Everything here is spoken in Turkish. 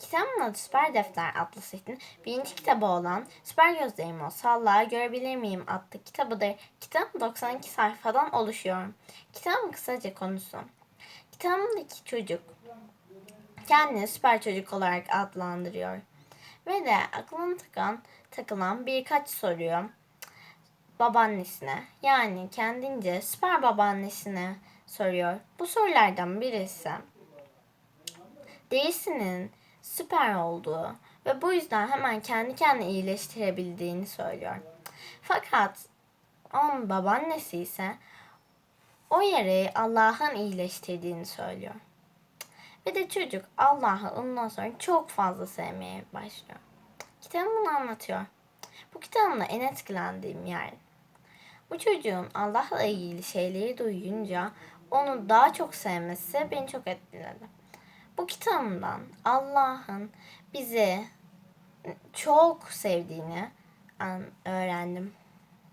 Kitabın adı Süper Defter adlı setin birinci kitabı olan Süper Gözlerim o Salla Görebilir Miyim adlı kitabıdır. Kitap 92 sayfadan oluşuyor. Kitabın kısaca konusu. Kitabındaki çocuk kendini süper çocuk olarak adlandırıyor. Ve de aklına takılan, takılan birkaç soruyu babaannesine yani kendince süper babaannesine soruyor. Bu sorulardan birisi değilsinin süper olduğu ve bu yüzden hemen kendi kendini iyileştirebildiğini söylüyor. Fakat onun babaannesi ise o yeri Allah'ın iyileştirdiğini söylüyor. Ve de çocuk Allah'ı ondan sonra çok fazla sevmeye başlıyor. Kitabım bunu anlatıyor. Bu kitabımda en etkilendiğim yer bu çocuğun Allah'la ilgili şeyleri duyunca onu daha çok sevmesi beni çok etkiledi. Bu kitabımdan Allah'ın bizi çok sevdiğini öğrendim.